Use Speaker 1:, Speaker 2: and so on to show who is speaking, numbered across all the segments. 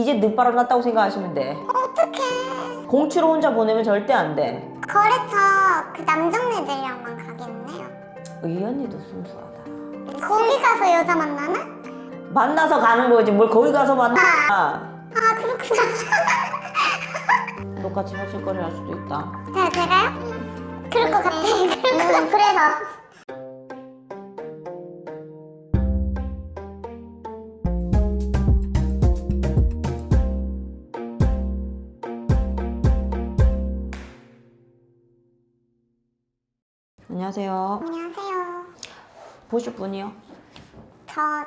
Speaker 1: 이제 늦바람 났다고 생각하시면 돼.
Speaker 2: 어떡해.
Speaker 1: 공치로 혼자 보내면 절대 안 돼.
Speaker 2: 거래처 그 남정네들이랑만 가겠네요.
Speaker 1: 이 언니도 순수하다.
Speaker 2: 거기 가서 여자 만나나?
Speaker 1: 만나서 가는 거지 뭘 거기 가서 만나.
Speaker 2: 아 그렇구나.
Speaker 1: 똑같이 하실 거리 할 수도 있다.
Speaker 2: 자 제가요? 그럴 것 같아. 음, 그래서.
Speaker 1: 안녕하세요.
Speaker 2: 안녕하세요.
Speaker 1: 보실 분이요?
Speaker 2: 저랑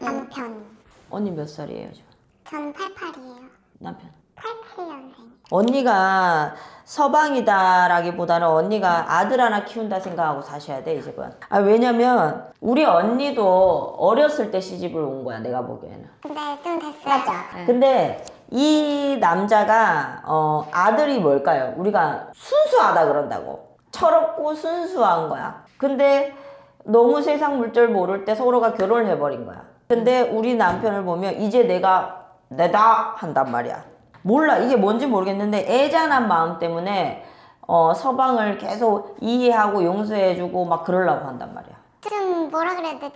Speaker 2: 남편.
Speaker 1: 언니 몇 살이에요 지금?
Speaker 2: 전 88이에요.
Speaker 1: 남편.
Speaker 2: 87년생.
Speaker 1: 언니가 서방이다라기보다는 언니가 아들 하나 키운다 생각하고 사셔야 돼, 이 집은. 아, 왜냐면 우리 언니도 어렸을 때 시집을 온 거야, 내가 보기에는.
Speaker 2: 근데 좀 됐어요. 맞아.
Speaker 1: 근데 이 남자가 어, 아들이 뭘까요? 우리가 순수하다 그런다고. 철없고 순수한 거야. 근데 너무 세상 물정 모를 때 서로가 결혼을 해버린 거야. 근데 우리 남편을 보면 이제 내가 내다 한단 말이야. 몰라 이게 뭔지 모르겠는데 애잔한 마음 때문에 어, 서방을 계속 이해하고 용서해주고 막 그러려고 한단 말이야.
Speaker 2: 좀 뭐라 그래야 돼?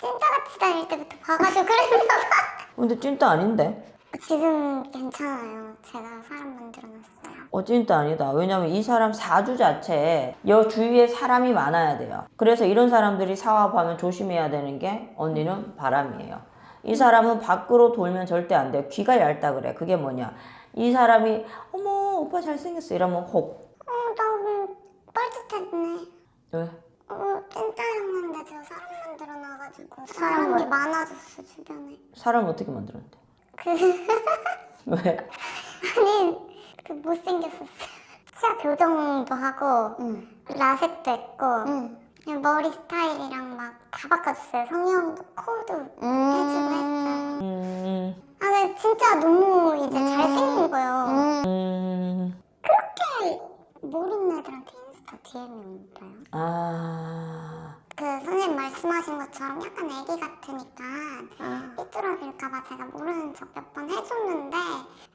Speaker 2: 찐따 같이 다닐 때부터 봐가지고 그랬나 봐.
Speaker 1: 근데 찐따 아닌데?
Speaker 2: 지금 괜찮아요. 제가 사람 만들어놨어요.
Speaker 1: 어, 찐따 아니다. 왜냐면 이 사람 사주 자체에 여 주위에 사람이 많아야 돼요. 그래서 이런 사람들이 사업하면 조심해야 되는 게 언니는 바람이에요. 이 사람은 밖으로 돌면 절대 안 돼요. 귀가 얇다 그래. 그게 뭐냐. 이 사람이 어머 오빠 잘생겼어 이러면 혹.
Speaker 2: 어, 나 뻘짓했네.
Speaker 1: 왜?
Speaker 2: 어, 찐따였는데 제가 사람 만들어 놔가지고 사람이 많아졌어 주변에.
Speaker 1: 사람 어떻게 만들었는데?
Speaker 2: 그
Speaker 1: 왜?
Speaker 2: 아니 그 못생겼었어. 치아 교정도 하고 라섹도 했고 그냥 머리 스타일이랑 막 다 바꿔줬어요. 성형도 코도 해주고 했어요.
Speaker 1: 음,
Speaker 2: 아 근데 진짜 너무 이제 잘생긴 거예요.
Speaker 1: 음,
Speaker 2: 그렇게 모르는 애들한테 인스타 DM이 온다요.
Speaker 1: 아,
Speaker 2: 그 선생님 말씀하신 것처럼 약간 애기 같으니까 삐뚤어질까봐 제가 모르는 척 몇 번 해줬는데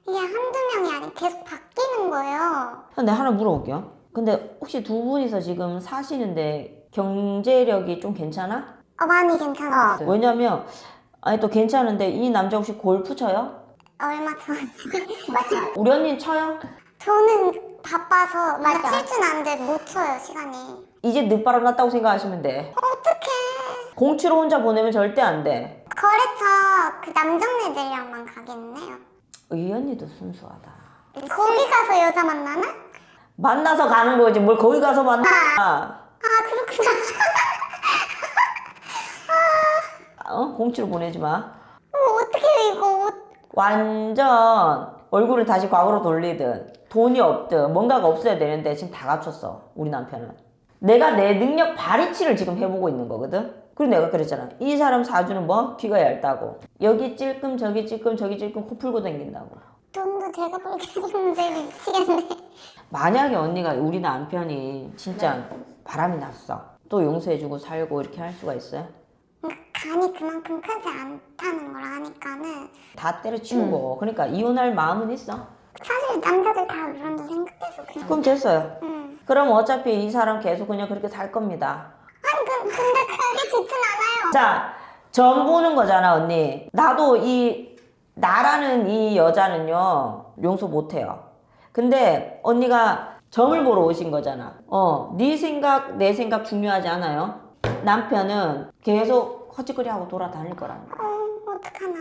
Speaker 2: 이게 한두 명이 아니고 계속 바뀌는 거예요.
Speaker 1: 근데 하나 물어볼게요. 근데 혹시 두 분이서 지금 사시는데 경제력이 좀 괜찮아?
Speaker 2: 어 많이 괜찮아.
Speaker 1: 왜냐면 아니 또 괜찮은데 이 남자 혹시 골프 쳐요?
Speaker 2: 얼마 전 맞아.
Speaker 1: 우리 언니는 쳐요?
Speaker 2: 저는 바빠서 며칠 쯤 안돼 못 쳐요 시간이.
Speaker 1: 이제 늦바람 났다고 생각하시면 돼.
Speaker 2: 어떡해.
Speaker 1: 공치로 혼자 보내면 절대 안 돼.
Speaker 2: 거래처 그 남정네들이랑만 가겠네요.
Speaker 1: 이 언니도 순수하다.
Speaker 2: 거기 가서 여자 만나나?
Speaker 1: 만나서 가는 거지 뭘 거기 가서 만나.
Speaker 2: 아 그렇구나.
Speaker 1: 어? 공치로 보내지 마.
Speaker 2: 어, 어떻게 이거 옷
Speaker 1: 완전 얼굴을 다시 과거로 돌리든 돈이 없든 뭔가가 없어야 되는데 지금 다 갖췄어 우리 남편은 내가 내 능력 발휘치를 지금 해보고 있는 거거든. 그리고 내가 그랬잖아. 이 사람 사주는 뭐? 귀가 얇다고. 여기 찔끔 저기 찔끔 저기 찔끔 코 풀고 다닌다고.
Speaker 2: 돈도 제가 벌게 해주는데 미치겠네.
Speaker 1: 만약에 언니가 우리 남편이 진짜 바람이 났어. 또 용서해주고 살고 이렇게 할 수가 있어요?
Speaker 2: 간이 그만큼 크지 않다는 걸 아니까는.
Speaker 1: 다 때려치우고. 그러니까 이혼할 마음은 있어?
Speaker 2: 사실 남자들 다 그런다 생각해서 그냥.
Speaker 1: 그럼 됐어요.
Speaker 2: 음.
Speaker 1: 그럼 어차피 이 사람 계속 그냥 그렇게 살 겁니다
Speaker 2: 아니 그, 근데 그게 좋진 않아요
Speaker 1: 자, 점 보는 거잖아, 언니. 나도 이, 나라는 이 여자는요, 용서 못 해요. 근데 언니가 점을 보러 오신 거잖아. 어, 네 생각, 내 생각 중요하지 않아요? 남편은 계속 허짓거리 하고 돌아다닐 거라는 거.
Speaker 2: 어 어떡하나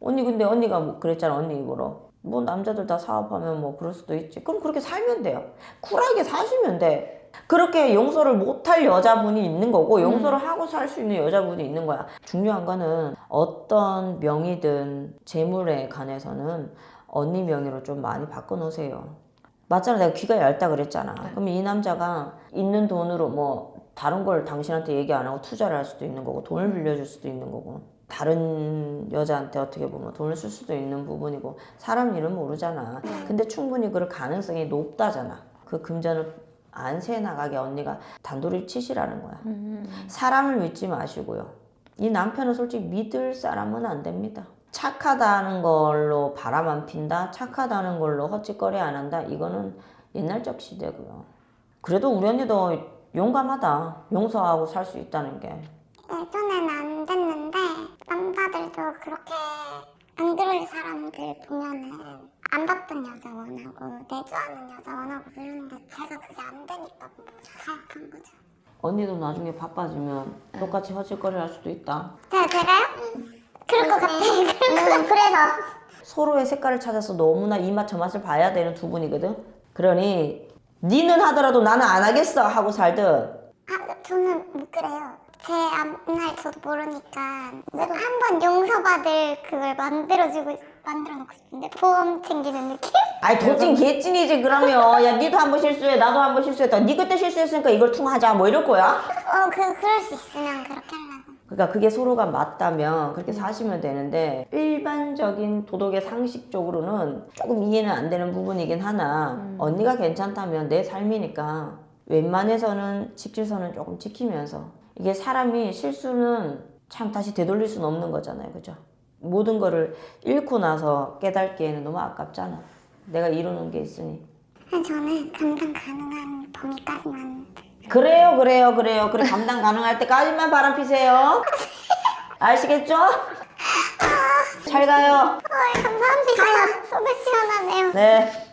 Speaker 1: 언니 근데 언니가 뭐 그랬잖아, 언니 입으로. 뭐 남자들 다 사업하면 뭐 그럴 수도 있지. 그럼 그렇게 살면 돼요. 쿨하게 사시면 돼. 그렇게 용서를 못할 여자분이 있는 거고 용서를 하고 살 수 있는 여자분이 있는 거야. 중요한 거는 어떤 명의든 재물에 관해서는 언니 명의로 좀 많이 바꿔놓으세요. 맞잖아. 내가 귀가 얇다 그랬잖아. 그럼 이 남자가 있는 돈으로 뭐 다른 걸 당신한테 얘기 안 하고 투자를 할 수도 있는 거고 돈을 빌려줄 수도 있는 거고 다른 여자한테 어떻게 보면 돈을 쓸 수도 있는 부분이고 사람 일은 모르잖아. 근데 충분히 그럴 가능성이 높다잖아. 그 금전을 안새 나가게 언니가 단도리 치시라는 거야. 사람을 믿지 마시고요. 이 남편은 솔직히 믿을 사람은 안 됩니다. 착하다는 걸로 바람 안 핀다? 착하다는 걸로 헛짓거리 안 한다? 이거는 옛날적 시대고요. 그래도 우리 언니도 용감하다. 용서하고 살 수 있다는 게.
Speaker 2: 예전에는 안 됐는데 남자들도 그렇게 안 그럴 사람들 보면은 안 바쁜 여자 원하고 내조하는 여자 원하고 그러는데 제가 그게 안 되니까 뭐 가약한 거죠.
Speaker 1: 언니도 나중에 바빠지면 똑같이 헛짓거리 할 수도 있다.
Speaker 2: 제가 제가요? 그럴 것 같아. 음, 그래서
Speaker 1: 서로의 색깔을 찾아서 너무나 이 맛 저 맛을 봐야 되는 두 분이거든. 그러니 니는 하더라도 나는 안 하겠어 하고 살든
Speaker 2: 아 저는 못 그래요. 제 앞날 저도 모르니까 한 번 용서받을 그걸 만들어주고 만들어 놓고 싶은데 보험 챙기는 느낌?
Speaker 1: 아이 도찐 개찐이지 그러면 야 니도 한 번 실수해 나도 한 번 실수했다 니 그때 실수했으니까 이걸 퉁하자 뭐 이럴 거야?
Speaker 2: 어, 그 그럴 수 있으면 그렇게 하려고.
Speaker 1: 그러니까 그게 서로가 맞다면 그렇게 사시면 되는데 일반적인 도덕의 상식적으로는 조금 이해는 안 되는 부분이긴 하나 언니가 괜찮다면 내 삶이니까 웬만해서는 직질선은 조금 지키면서 이게 사람이 실수는 참 다시 되돌릴 수는 없는 거잖아요 그죠? 모든 거를 잃고 나서 깨닫기에는 너무 아깝잖아 내가 이루는 게 있으니
Speaker 2: 저는 감당 가능한 범위까지만.
Speaker 1: 그래요, 그래요, 그래요. 그래 감당 가능할 때까지만 바람 피세요. 아시겠죠? 잘 가요.
Speaker 2: 어, 감사합니다. 속이 시원하네요.
Speaker 1: 네.